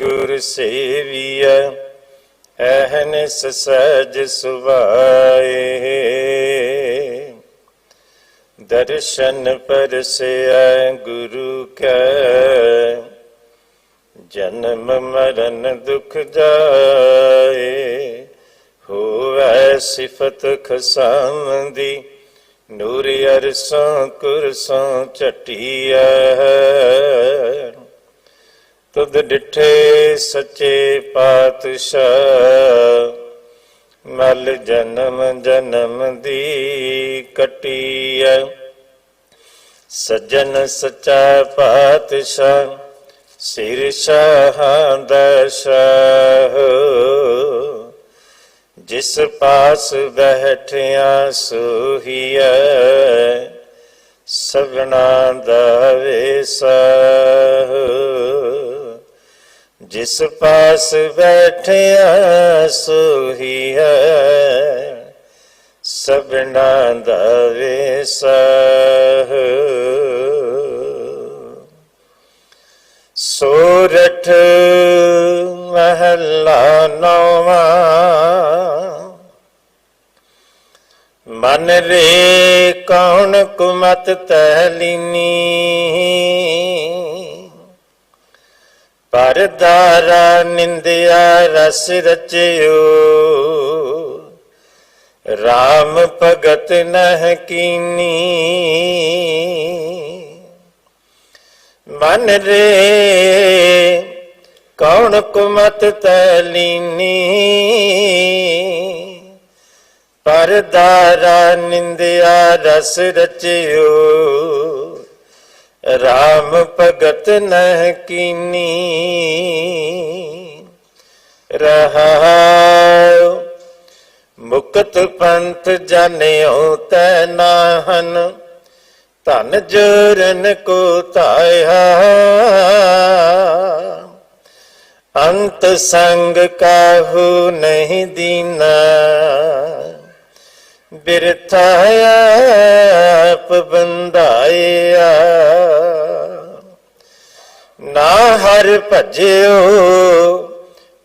ਗੁਰ ਸੇਵੀਐ ਐਹਨਿਸ ਸਹਿਜ ਸੁਭਾਏ ਦਰਸ਼ਨ ਪਰਸੈ ਗੁਰੂ ਕੈ, ਜਨਮ ਮਰਨ ਦੁਖ ਜਾਏ। ਹੋਵੈ ਸਿਫਤ ਖਸਮ ਦੀ ਨੂਰ ਅਰਸਾਂ ਕੁਰਸਾਂ ਚਟੀਐ ਤੁਧ ਡਿਠੇ ਸੱਚੇ ਪਾਤਸ਼ਾਹ, ਮਲ ਜਨਮ ਜਨਮ ਦੀ ਕਟੀਐ। ਸੱਜਣ ਸੱਚਾ ਪਾਤਸ਼ਾਹ, ਸਿਰ ਸ਼ਾਹਾਂ ਦਾ ਜਿਸ ਪਾਸ ਬੈਠਿਆ ਸੋਹੀਐ, ਸਗਣਾ ਦਾ ਵੇਸਾ ਜਿਸ ਪਾਸ ਬੈਠਿਆ ਸੋਹੀਐ ਸਗਣਾ ਦਾ ਵੇਸਾ ਸੋਰਠ ਮਹੱਲਾ ਨਵਾਂ, ਮਨ ਰੇ ਕੌਣ ਕੁਮਤ ਤਹਲੀਨੀ ਪਰਦਾਰਾ ਨਿੰਦਿਆ ਰਸ ਰਚਿਓ। RAM ਭਗਤ ਨਹ ਕੀਨੀ। ਮਨ ਰੇ ਕੌਣ ਕੁਮਤ ਤਲੀਨੀ। ਪਰਦਾਰਾ ਨਿੰਦਿਆ ਰਸ ਰਚਿਓ। RAM ਭਗਤ ਨਹ ਕੀਨੀ। ਰਹਾਉ, ਮੁਕਤ ਪੰਥ ਜਾਣਿਓ ਤੈ ਨਾਹਨ, ਧਨ ਜੋਰਨ ਕੋ ਧਾਇਆ। ਅੰਤ ਸੰਗ ਕਾਹੂ ਨਹੀਂ ਦੀਨਾ। ਬਿਰਥਾਇਆ ਆਪ ਬੰਦਾਇਆ ਹਰ ਭਜਿਓ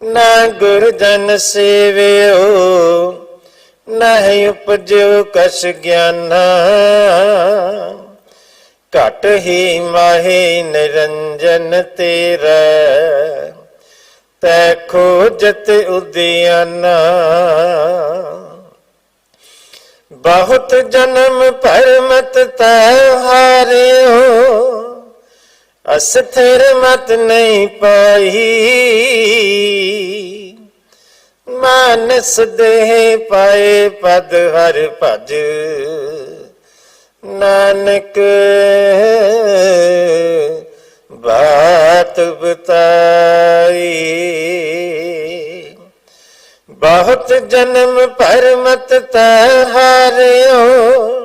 ਨਾ ਗੁਰ ਜਨ ਸੇਵਿਓ, ਨਹੀਂ ਉਪਜਿਓ ਕਸ਼ ਗਿਆਨਾ। ਘਟ ਹੀ ਮਾਹੇ ਨਿਰੰਜਨ ਤੇਰਾ, ਤੈ ਖੋਜਤ ਉਦਿਆਨਾ ਬਹੁਤ ਜਨਮ ਪਰਮਤ ਤੈ ਹਾਰਿਓ ਅਸਥਿਰ ਮਤ ਨਹੀਂ ਪਾਈ। ਮਾਨਸ ਦੇ ਪਾਏ ਪਦ ਹਰ ਭਜ। ਨਾਨਕ ਬਾਤ ਬਤਾਈ। ਬਹੁਤ ਜਨਮ ਪਰਮਤ ਤੈ ਹਾਰਿਓ।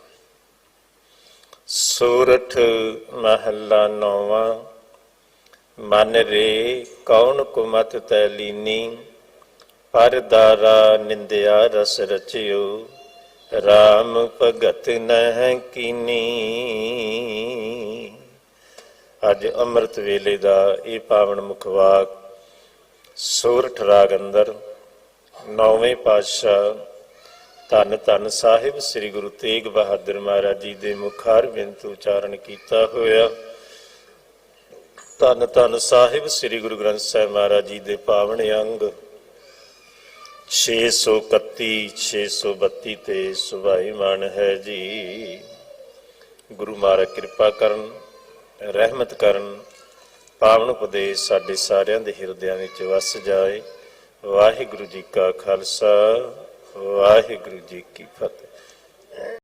ਸੂਰਠ ਮਹੱਲਾ ਨੌਵਾਂ। ਮਨ ਰੇ ਕੌਣ ਕੁਮਤ ਤੈ ਲੀਨੀ? ਪਰਦਾਰਾ ਨਿੰਦਿਆ ਰਸ ਰਚਿਓ। RAM ਭਗਤ ਨਹਿ ਕੀਨੀ। ਅੱਜ ਅੰਮ੍ਰਿਤ ਵੇਲੇ ਦਾ ਇਹ ਪਾਵਨ ਮੁਖਵਾਕ ਸੂਰਠ ਰਾਗ ਅੰਦਰ ਨੌਵੇਂ ਪਾਤਸ਼ਾਹ ਧੰਨ ਧੰਨ ਸਾਹਿਬ, ਸ੍ਰੀ ਗੁਰੂ ਤੇਗ ਬਹਾਦਰ ਮਹਾਰਾਜ ਜੀ ਦੇ ਮੁਖਾਰ ਬਿੰਤ ਉਚਾਰਨ ਕੀਤਾ ਹੋਇਆ। ਧੰਨ ਧੰਨ ਸਾਹਿਬ, ਸ੍ਰੀ ਗੁਰੂ ਗ੍ਰੰਥ ਸਾਹਿਬ ਮਹਾਰਾਜ ਜੀ ਦੇ ਪਾਵਨ ਅੰਗ। 631 632 ਤੇ ਸੁਭਾਈਮਾਨ ਹੈ ਜੀ। ਗੁਰੂ ਮਹਾਰਾਜ ਕਿਰਪਾ ਕਰਨ, ਰਹਿਮਤ ਕਰਨ, ਪਾਵਨ ਉਪਦੇਸ਼ ਸਾਡੇ ਸਾਰਿਆਂ ਦੇ ਹਿਰਦਿਆਂ ਵਿੱਚ ਵਸ ਜਾਏ। ਵਾਹਿਗੁਰੂ ਜੀ ਕਾ ਖਾਲਸਾ। ਵਾਹਿਗੁਰੂ ਜੀ ਕੀ ਫਤਿਹ।